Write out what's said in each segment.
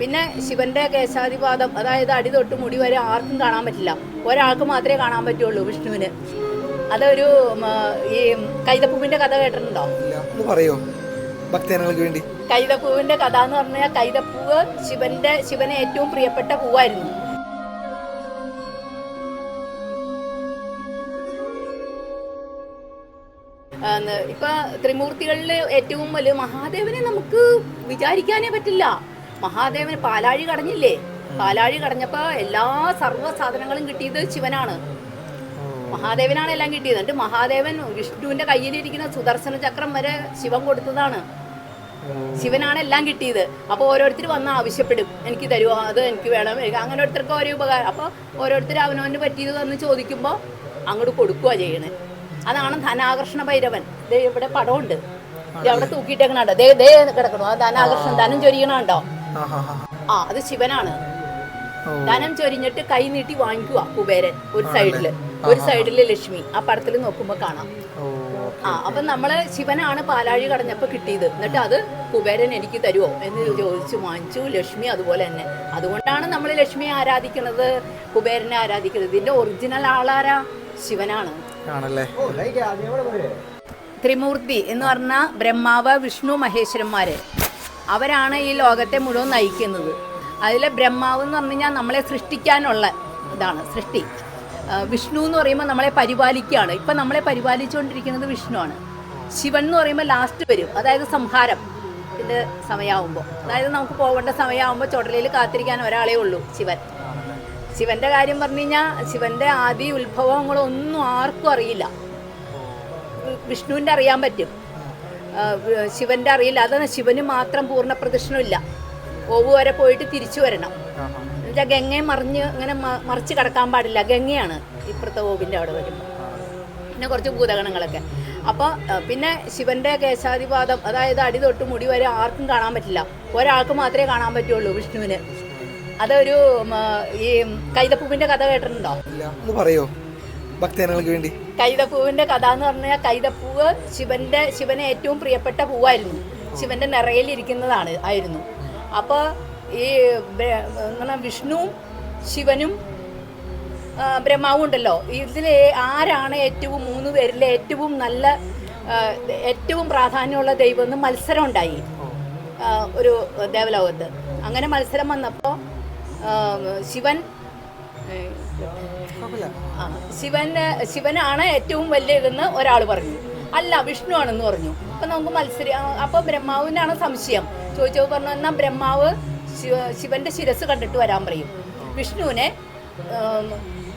പിന്നെ ശിവന്റെ കേശാതിപാദം അതായത് അടി തൊട്ട് മുടി വരെ ആർക്കും കാണാൻ പറ്റില്ല. ഒരാൾക്ക് മാത്രമേ കാണാൻ പറ്റുള്ളൂ വിഷ്ണുവിന്. അതൊരു ഈ കൈതപ്പൂവിന്റെ കഥ കേട്ടിട്ടുണ്ടോ? പറയോ? ഭക്തജനങ്ങൾക്ക് വേണ്ടി. കൈതപ്പൂവിന്റെ കഥ എന്ന് പറഞ്ഞാൽ കൈതപ്പൂവ് ശിവന്റെ ശിവന് ഏറ്റവും പ്രിയപ്പെട്ട പൂവായിരുന്നു. ഇപ്പൊ ത്രിമൂർത്തികളിൽ ഏറ്റവും വലിയ മഹാദേവനെ നമുക്ക് വിചാരിക്കാനേ പറ്റില്ല. മഹാദേവന് പാലാഴി കടഞ്ഞില്ലേ? പാലാഴി കടഞ്ഞപ്പോ എല്ലാ സർവ സാധനങ്ങളും കിട്ടിയത് ശിവനാണ്. മഹാദേവനാണ് എല്ലാം കിട്ടിയത്. എന്നിട്ട് മഹാദേവൻ വിഷ്ണുവിന്റെ കയ്യിലിരിക്കുന്ന സുദർശന ചക്രം വരെ ശിവൻ കൊടുത്തതാണ്. ശിവനാണ് എല്ലാം കിട്ടിയത്. അപ്പോൾ ഓരോരുത്തർ വന്ന് ആവശ്യപ്പെടും. എനിക്ക് തരുമോ അത് എനിക്ക് വേണം. അങ്ങനെ ഓരോരുത്തർക്ക് ഓരോ ഉപകാരം. അപ്പോൾ ഓരോരുത്തർ അവനവന് പറ്റിയത് വന്ന് ചോദിക്കുമ്പോൾ അങ്ങോട്ട് കൊടുക്കുക ചെയ്യണേ. അതാണ് ധനാകർഷണ ഭൈരവൻ. ഇവിടെ പടമുണ്ട് അവിടെ തൂക്കിയിട്ടേക്കണുണ്ടോ ദേ ദേ കിടക്കണോ. ധനാകർഷണം ധനം ചൊരിയണുണ്ടോ ആ അത് ശിവനാണ്. ധനം ചൊരിഞ്ഞിട്ട് കൈ നീട്ടി വാങ്ങിക്കുക കുബേരൻ. ഒരു സൈഡിൽ. ഒരു സൈഡിൽ ലക്ഷ്മി. ആ പടത്തിൽ നോക്കുമ്പോ കാണാം. ഓ ആ അപ്പൊ നമ്മൾ ശിവനാണ് പാലാഴി കടഞ്ഞപ്പോ കിട്ടിയത്. എന്നിട്ട് അത് കുബേരൻ എനിക്ക് തരുമോ എന്ന് ചോദിച്ചു വാങ്ങിച്ചു. ലക്ഷ്മി അതുപോലെ തന്നെ. അതുകൊണ്ടാണ് നമ്മൾ ലക്ഷ്മിയെ ആരാധിക്കുന്നത് കുബേരനെ ആരാധിക്കുന്നത്. ഇതിന്റെ ഒറിജിനൽ ആളാരാ? ശിവനാണ്. ആണല്ലേ? ത്രിമൂർത്തി എന്ന് പറഞ്ഞ ബ്രഹ്മാവ് വിഷ്ണു മഹേശ്വരന്മാര്. അവരാണ് ഈ ലോകത്തെ മുഴുവൻ നയിക്കുന്നത്. അതിലെ ബ്രഹ്മാവ് എന്ന് പറഞ്ഞു കഴിഞ്ഞാൽ നമ്മളെ സൃഷ്ടിക്കാനുള്ള ഇതാണ് സൃഷ്ടി. വിഷ്ണു എന്ന് പറയുമ്പോൾ നമ്മളെ പരിപാലിക്കുകയാണ്. ഇപ്പം നമ്മളെ പരിപാലിച്ചുകൊണ്ടിരിക്കുന്നത് വിഷ്ണു ആണ് ശിവൻ എന്ന് പറയുമ്പോൾ ലാസ്റ്റ് വരും അതായത് സംഹാരം. ഇതിന്റെ സമയമാകുമ്പോൾ അതായത് നമുക്ക് പോകേണ്ട സമയമാകുമ്പോൾ ചുടലയിൽ കാത്തിരിക്കാൻ ഒരാളേ ഉള്ളൂ ശിവൻ. ശിവന്റെ കാര്യം പറഞ്ഞു കഴിഞ്ഞാൽ ശിവന്റെ ആദി ഉത്ഭവങ്ങളൊന്നും ആർക്കും അറിയില്ല. വിഷ്ണുവിന്റെ അറിയാൻ പറ്റും. ശിവന്റെ അറിയില്ല. അതാണ് ശിവന് മാത്രം പൂർണ പ്രദക്ഷിണമില്ല. ഓവ് വരെ പോയിട്ട് തിരിച്ചു വരണം. എന്നുവെച്ചാൽ ഗംഗയെ മറിഞ്ഞ് ഇങ്ങനെ മ- മറിച്ച് കിടക്കാൻ പാടില്ല. ഗംഗയാണ് ഇപ്പുറത്തെ ഓവിന്റെ അവിടെ വരുമ്പോൾ പിന്നെ കുറച്ച് ഭൂതഗണങ്ങളൊക്കെ. അപ്പോൾ പിന്നെ ശിവന്റെ കേശാധിപാദം അതായത് അടി തൊട്ട് മുടി വരെ ആർക്കും കാണാൻ പറ്റില്ല. ഒരാൾക്ക് മാത്രമേ കാണാൻ പറ്റുള്ളൂ വിഷ്ണുവിന്. അതൊരു ഈ കൈതപ്പൂവിന്റെ കഥ കേട്ടിട്ടുണ്ടോ? പറയോ? ഭക്തജനങ്ങൾക്ക് വേണ്ടി. കൈതപ്പൂവിന്റെ കഥ എന്ന് പറഞ്ഞാൽ കൈതപ്പൂവ് ശിവന്റെ ശിവന് ഏറ്റവും പ്രിയപ്പെട്ട പൂവായിരുന്നു. ശിവന്റെ നിറയിലിരിക്കുന്നതാണ് ആയിരുന്നു. അപ്പോൾ ഈ വിഷ്ണുവും ശിവനും ബ്രഹ്മാവും ഉണ്ടല്ലോ. ഇതിൽ ആരാണ് ഏറ്റവും മൂന്ന് പേരിലെ ഏറ്റവും നല്ല ഏറ്റവും പ്രാധാന്യമുള്ള ദൈവം എന്ന് മത്സരം ഉണ്ടായി. ഒരു ദേവലോകത്ത്. അങ്ങനെ മത്സരം വന്നപ്പോൾ ശിവൻ ആ, ശിവനാണ് ഏറ്റവും വലിയ ഇതെന്ന് ഒരാൾ പറഞ്ഞു. അല്ല വിഷ്ണു ആണെന്ന് പറഞ്ഞു. അപ്പൊ നമുക്ക് മത്സരി അപ്പൊ ബ്രഹ്മാവിനാണ് സംശയം. ചോദിച്ചപ്പോൾ പറഞ്ഞു എന്നാ ബ്രഹ്മാവ് ശിവ ശിവന്റെ ശിരസ് കണ്ടിട്ട് വരാൻ പറയും. വിഷ്ണുവിനെ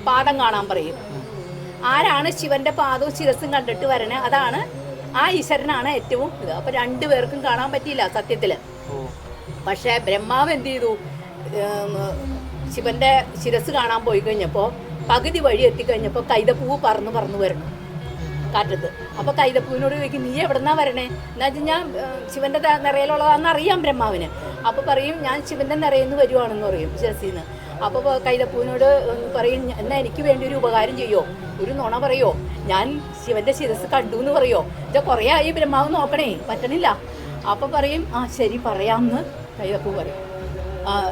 പാദം കാണാൻ പറയും. ആരാണ് ശിവന്റെ പാദവും ശിരസും കണ്ടിട്ട് വരണേ? അതാണ് ആ ഈശ്വരനാണ് ഏറ്റവും ഇത്. അപ്പൊ രണ്ടുപേർക്കും കാണാൻ പറ്റിയില്ല സത്യത്തിൽ. പക്ഷെ ബ്രഹ്മാവ് എന്ത് ചെയ്തു? ശിവന്റെ ശിരസ് കാണാൻ പോയി കഴിഞ്ഞപ്പോൾ പകുതി വഴി എത്തിക്കഴിഞ്ഞപ്പോൾ കൈതപ്പൂവ് പറന്ന് പറന്ന് വരണം കാറ്റത്ത്. അപ്പോൾ കൈതപ്പൂവിനോട് ചോദിക്കും നീ എവിടെന്നാ വരണേ? എന്നാ ഞാൻ ശിവന്റെ നിറയിലുള്ളതാന്ന് അറിയാം ബ്രഹ്മാവിന്. അപ്പോൾ പറയും ഞാൻ ശിവന്റെ നിറയിൽ നിന്ന് വരുവാണെന്ന് പറയും ശിരസിൽ നിന്ന് അപ്പോൾ കൈതപ്പൂവിനോട് പറയും എന്നാ എനിക്ക് വേണ്ടി ഒരു ഉപകാരം ചെയ്യോ? ഒരു നുണ പറയോ? ഞാൻ ശിവന്റെ ശിരസ് കണ്ടു എന്ന് പറയോ? ഇതാ കുറേ ആയി ബ്രഹ്മാവ് നോക്കണേ പറ്റണില്ല. അപ്പോൾ പറയും ആ ശരി പറയാമെന്ന് കൈതപ്പൂ പറയും.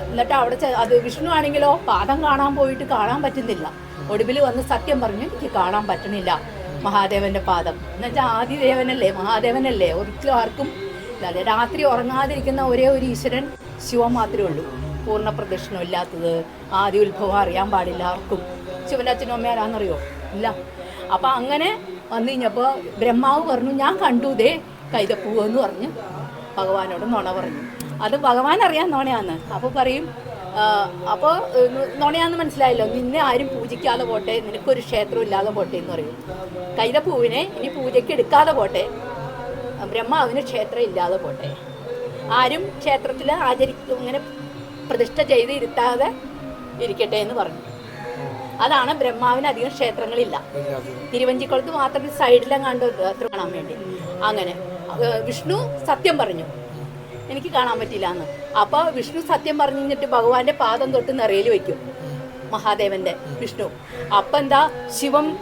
എന്നിട്ട് അവിടെ അത് വിഷ്ണു ആണെങ്കിലോ പാദം കാണാൻ പോയിട്ട് കാണാൻ പറ്റുന്നില്ല. ഒടുവിൽ വന്ന് സത്യം പറഞ്ഞു എനിക്ക് കാണാൻ പറ്റണില്ല മഹാദേവന്റെ പാദം. എന്നുവെച്ചാൽ ആദിദേവനല്ലേ മഹാദേവനല്ലേ? ഒരിക്കലും ആർക്കും അല്ലാതെ രാത്രി ഉറങ്ങാതിരിക്കുന്ന ഒരേ ഒരു ഈശ്വരൻ ശിവൻ മാത്രമേ ഉള്ളൂ. പൂർണ പ്രദക്ഷിണം ഇല്ലാത്തത് ആദ്യ ഉത്ഭവം അറിയാൻ പാടില്ല ആർക്കും. ശിവന്റെ അച്ഛനും അമ്മ ആരാന്നറിയോ? ഇല്ല. അപ്പം അങ്ങനെ വന്നു കഴിഞ്ഞപ്പോൾ ബ്രഹ്മാവ് പറഞ്ഞു ഞാൻ കണ്ടു ദേ കൈതപ്പൂവെന്ന് പറഞ്ഞ് ഭഗവാനോട് നുണ പറഞ്ഞു. അത് ഭഗവാൻ അറിയാൻ നോണയാന്ന് അപ്പോൾ പറയും അപ്പോൾ നുണയാന്ന് മനസ്സിലായല്ലോ. നിന്നെ ആരും പൂജിക്കാതെ പോട്ടെ. നിനക്കൊരു ക്ഷേത്രം ഇല്ലാതെ പോട്ടെ എന്ന് പറയും. കൈതപ്പൂവിനെ ഇനി പൂജയ്ക്ക് എടുക്കാതെ പോട്ടെ. ബ്രഹ്മാവിന് ക്ഷേത്രം ഇല്ലാതെ പോട്ടെ. ആരും ക്ഷേത്രത്തിൽ ആചരിക്കും ഇങ്ങനെ പ്രതിഷ്ഠ ചെയ്ത് ഇരുത്താതെ ഇരിക്കട്ടെ എന്ന് പറഞ്ഞു. അതാണ് ബ്രഹ്മാവിന് അധികം ക്ഷേത്രങ്ങളില്ല. തിരുവഞ്ചിക്കുളത്ത് മാത്രം സൈഡിലെങ്ങാണ്ട് സൈഡിലും അത്ര കാണാൻ വേണ്ടി. അങ്ങനെ വിഷ്ണു സത്യം പറഞ്ഞു. എനിക്ക് കാണാൻ പറ്റില്ല എന്ന്. അപ്പോൾ വിഷ്ണു സത്യം പറഞ്ഞു കഴിഞ്ഞിട്ട് ഭഗവാന്റെ പാദം തൊട്ട് നിറയിൽ വെക്കും മഹാദേവന്റെ വിഷ്ണു. അപ്പം എന്താ? ശിവം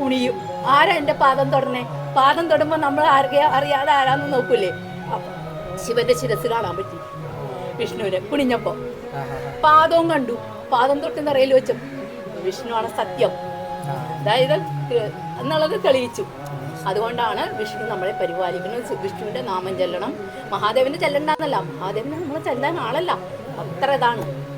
കുണിയും. ആരാ എന്റെ പാദം തൊടണേ? പാദം തൊടുമ്പോൾ നമ്മൾ ആരെയാ അറിയാതെ ആരാന്ന് നോക്കൂലേ? ശിവന്റെ ശിരസ് കാണാൻ പറ്റി വിഷ്ണുവിനെ കുണിഞ്ഞപ്പോ. പാദവും കണ്ടു. പാദം തൊട്ട് നിറയിൽ വെച്ചു. വിഷ്ണുവാണ് സത്യം. അതായത് എന്നുള്ളത് തെളിയിച്ചു. അതുകൊണ്ടാണ് വിഷ്ണു നമ്മളെ പരിപാലിക്കുന്നത്. വിഷ്ണുവിന്റെ നാമം ചെല്ലണം. മഹാദേവന്റെ ചെല്ലണ്ടെന്നല്ല. മഹാദേവനെ നമ്മൾ ചെല്ലാൻ ആളല്ല. അത്ര ഇതാണ്.